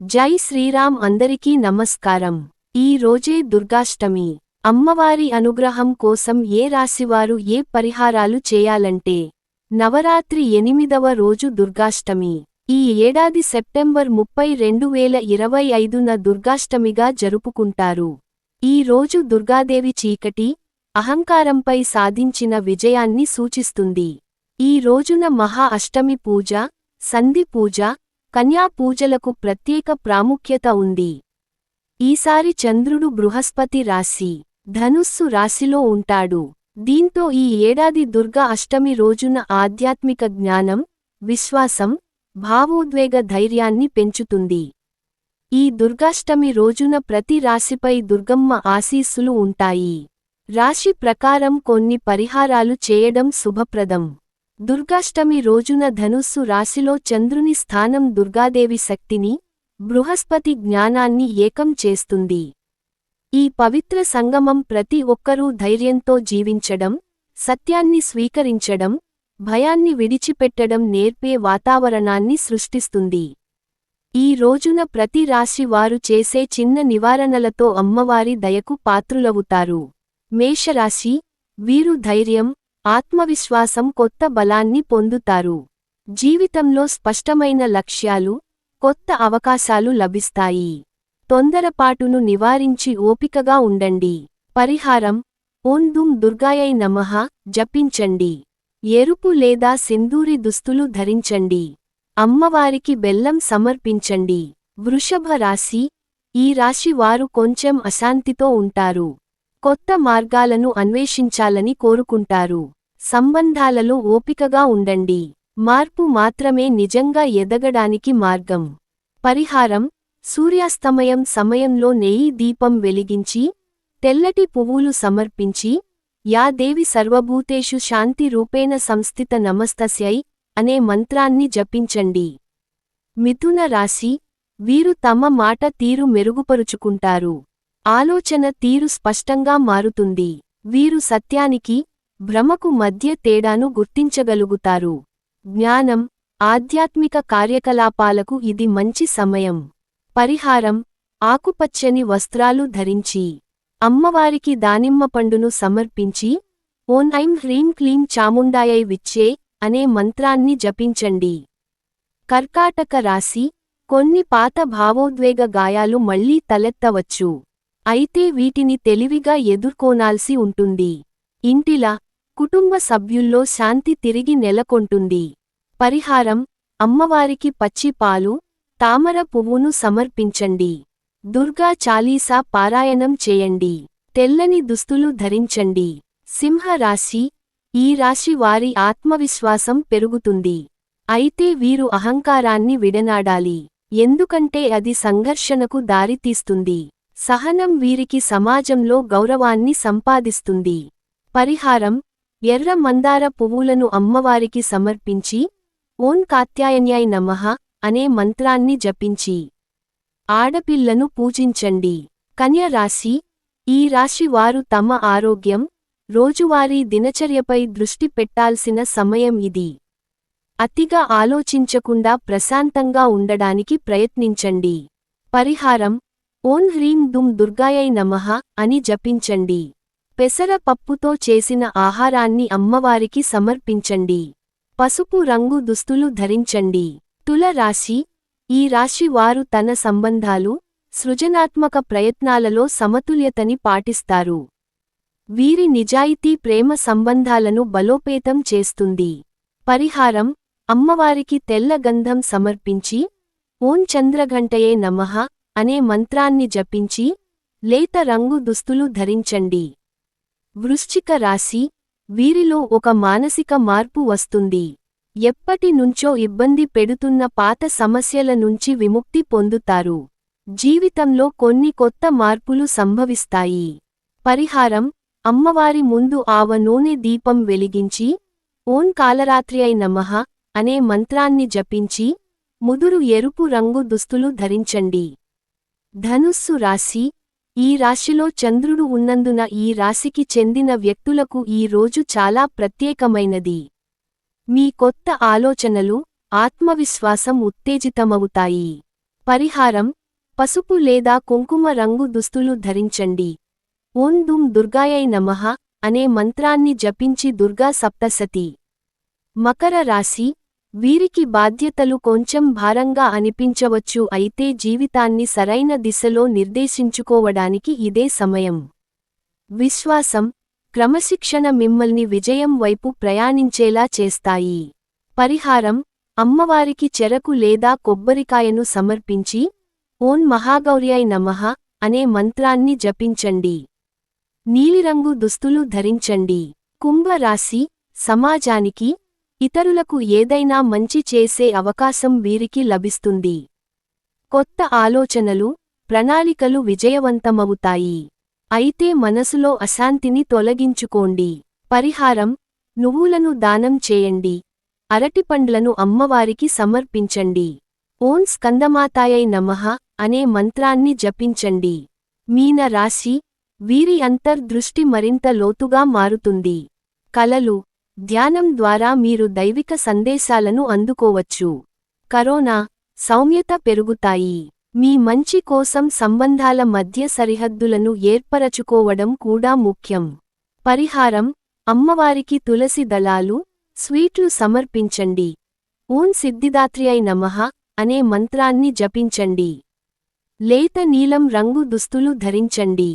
జై శ్రీరామ్ అందరికీ నమస్కారం. ఈ రోజే దుర్గాష్టమి. అమ్మవారి అనుగ్రహం కోసం ఏ రాశివారు ఏ పరిహారాలు చేయాలంటే నవరాత్రి ఎనిమిదవ రోజు దుర్గాష్టమి. ఈ ఏడాది సెప్టెంబర్ ముప్పై రెండు వేల ఇరవై ఐదున దుర్గాష్టమిగా జరుపుకుంటారు. ఈ రోజు దుర్గాదేవి చీకటి అహంకారంపై సాధించిన విజయాన్ని సూచిస్తుంది. ఈ రోజున మహా అష్టమి పూజ సంధి పూజ కన్యా పూజలకు ప్రత్యేక ప్రాముఖ్యత ఉంది. ఈసారి చంద్రుడు బృహస్పతి రాశి ధనుస్సు రాశిలో ఉంటాడు. దీంతో ఈ ఏడాది దుర్గా అష్టమి రోజున ఆధ్యాత్మిక జ్ఞానం విశ్వాసం భావోద్వేగ ధైర్యాన్ని పెంచుతుంది. ఈ దుర్గాష్టమి రోజున ప్రతి రాశిపై దుర్గమ్మ ఆశీస్సులు ఉంటాయి. రాశి ప్రకారం కొన్ని పరిహారాలు చేయడం శుభప్రదం. దుర్గాష్టమి రోజున ధనుస్సు రాశిలో చంద్రుని స్థానం దుర్గాదేవి శక్తిని బృహస్పతి జ్ఞానాన్ని ఏకం చేస్తుంది. ఈ పవిత్ర సంగమం ప్రతి ఒక్కరూ ధైర్యంతో జీవించడం సత్యాన్ని స్వీకరించడం భయాన్ని విడిచిపెట్టడం నేర్పే వాతావరణాన్ని సృష్టిస్తుంది. ఈ రోజున ప్రతి రాశి వారు చేసే చిన్న నివారణలతో అమ్మవారి దయకు పాత్రులవుతారు. మేషరాశి వీరు ధైర్యం ఆత్మవిశ్వాసం కొత్త బలాన్ని పొందుతారు. జీవితంలో స్పష్టమైన లక్ష్యాలు కొత్త అవకాశాలు లభిస్తాయి. తొందరపాటును నివారించి ఓపికగా ఉండండి. పరిహారం ఓం దుం దుర్గాయై నమః జపించండి. ఎరుపు లేదా సింధూరి దుస్తులు ధరించండి. అమ్మవారికి బెల్లం సమర్పించండి. వృషభ రాశి ఈ రాశి వారు కొంచెం అశాంతితో ఉంటారు. కొత్త మార్గాలను అన్వేషించాలని కోరుకుంటారు. సంబంధాలలో ఓపికగా ఉండండి. మార్పు మాత్రమే నిజంగా ఎదగడానికి మార్గం. పరిహారం. సూర్యాస్తమయం సమయంలో నెయ్యి దీపం వెలిగించి తెల్లటి పువ్వులు సమర్పించి యా దేవి సర్వభూతేషు శాంతి రూపేణ సంస్థిత నమస్తస్యై అనే మంత్రాన్ని జపించండి. మిథున రాశి. వీరు తమ మాట తీరు మెరుగుపరుచుకుంటారు. ఆలోచన తీరు స్పష్టంగా మారుతుంది. వీరు సత్యానికి భ్రమకు మధ్య తేడాను గుర్తించగలుగుతారు. జ్ఞానం ఆధ్యాత్మిక కార్యకలాపాలకు ఇది మంచి సమయం. పరిహారం ఆకుపచ్చని వస్త్రాలు ధరించి అమ్మవారికి దానిమ్మ పండును సమర్పించి ఓం ఐం హ్రీం క్లీం చాముండాయై విచ్చే అనే మంత్రాన్ని జపించండి. కర్కాటక రాశి కొన్ని పాత భావోద్వేగ గాయాలు మళ్ళీ తలెత్తవచ్చు. అయితే వీటిని తెలివిగా ఎదుర్కోనాల్సి ఉంటుంది. ఇంటిలా కుటుంబ సభ్యుల్లో శాంతి తిరిగి నెలకొంటుంది. పరిహారం అమ్మవారికి పచ్చి పాలు తామర పువ్వును సమర్పించండి. దుర్గా చాలీసా పారాయణం చేయండి. తెల్లని దుస్తులు ధరించండి. సింహ రాశి ఈ రాశి వారి ఆత్మవిశ్వాసం పెరుగుతుంది. అయితే వీరు అహంకారాన్ని విడనాడాలి. ఎందుకంటే అది సంఘర్షణకు దారితీస్తుంది. సహనం వీరికి సమాజంలో గౌరవాన్ని సంపాదిస్తుంది. పరిహారం ఎర్ర మందార పువ్వులను అమ్మవారికి సమర్పించి ఓం కాత్యాయన్యాయ్ నమః అనే మంత్రాన్ని జపించి ఆడపిల్లను పూజించండి. కన్య రాశి ఈ రాశి వారు తమ ఆరోగ్యం రోజువారీ దినచర్యపై దృష్టి పెట్టాల్సిన సమయం ఇది. అతిగా ఆలోచించకుండా ప్రశాంతంగా ఉండడానికి ప్రయత్నించండి. పరిహారం ఓం హ్రీం దుమ్ దుర్గాయై నమః అని జపించండి. పెసర పప్పుతో చేసిన ఆహారాన్ని అమ్మవారికి సమర్పించండి. పసుపు రంగు దుస్తులు ధరించండి. తుల రాశి ఈ రాశి వారు తన సంబంధాలు సృజనాత్మక ప్రయత్నాలలో సమతుల్యతని పాటిస్తారు. వీరి నిజాయితీ ప్రేమ సంబంధాలను బలోపేతం చేస్తుంది. పరిహారం అమ్మవారికి తెల్ల గంధం సమర్పించి ఓం చంద్రఘంటయే నమః అనే మంత్రాన్ని జపించి లేత రంగు దుస్తులు ధరించండి. వృశ్చిక రాశి వీరిలో ఒక మానసిక మార్పు వస్తుంది. ఎప్పటి నుంచో ఇబ్బంది పెడుతున్న పాత సమస్యల నుంచి విముక్తి పొందుతారు. జీవితంలో కొన్ని కొత్త మార్పులు సంభవిస్తాయి. పరిహారం అమ్మవారి ముందు ఆవ నూనె దీపం వెలిగించి ఓం కాలరాత్రియై నమః అనే మంత్రాన్ని జపించి ముదురు ఎరుపు రంగు దుస్తులు ధరించండి. ధనుస్సు రాశి. ఈ రాశిలో చంద్రుడు ఉన్నందున ఈ రాశికి చెందిన వ్యక్తులకు ఈ రోజు చాలా ప్రత్యేకమైనది. మీ కొత్త ఆలోచనలు ఆత్మవిశ్వాసం ఉత్తేజితమవుతాయి. పరిహారం పసుపు లేదా కుంకుమ రంగు దుస్తులు ధరించండి. ఓం దుం దుర్గాయై నమః అనే మంత్రాన్ని జపించి దుర్గా సప్తసతి మకర రాశి వీరికి బాధ్యతలు కొంచెం భారంగా అనిపించవచ్చు అయితే జీవితాన్ని సరైన దిశలో నిర్దేశించుకోవడానికి ఇదే సమయం. విశ్వాసం క్రమశిక్షణ మిమ్మల్ని విజయం వైపు ప్రయాణించేలా చేస్తాయి. పరిహారం అమ్మవారికి చెరకు లేదా కొబ్బరికాయను సమర్పించి ఓం మహాగౌర్యాయ్ నమః అనే మంత్రాన్ని జపించండి. నీలిరంగు దుస్తులు ధరించండి. కుంభరాశి సమాజానికి ఇతరులకు ఏదైనా మంచి చేసే అవకాశం వీరికి లభిస్తుంది. కొత్త ఆలోచనలు ప్రణాళికలు విజయవంతమవుతాయి. అయితే మనసులో అశాంతిని తొలగించుకోండి. పరిహారం నువ్వులను దానం చేయండి. అరటిపండ్లను అమ్మవారికి సమర్పించండి. ఓం స్కందమాతాయై నమః అనే మంత్రాన్ని జపించండి. మీన రాశి వీరి అంతర్దృష్టి మరింత లోతుగా మారుతుంది. కలలు ధ్యానం ద్వారా మీరు దైవిక సందేశాలను అందుకోవచ్చు. కరోనా సౌమ్యత పెరుగుతాయి. మీ మంచి కోసం సంబంధాల మధ్య సరిహద్దులను ఏర్పరచుకోవడం కూడా ముఖ్యం. పరిహారం అమ్మవారికి తులసి దళాలు స్వీట్లు సమర్పించండి. ఊన్ సిద్ధిదాత్రియై నమః అనే మంత్రాన్ని జపించండి. లేత నీలం రంగు దుస్తులు ధరించండి.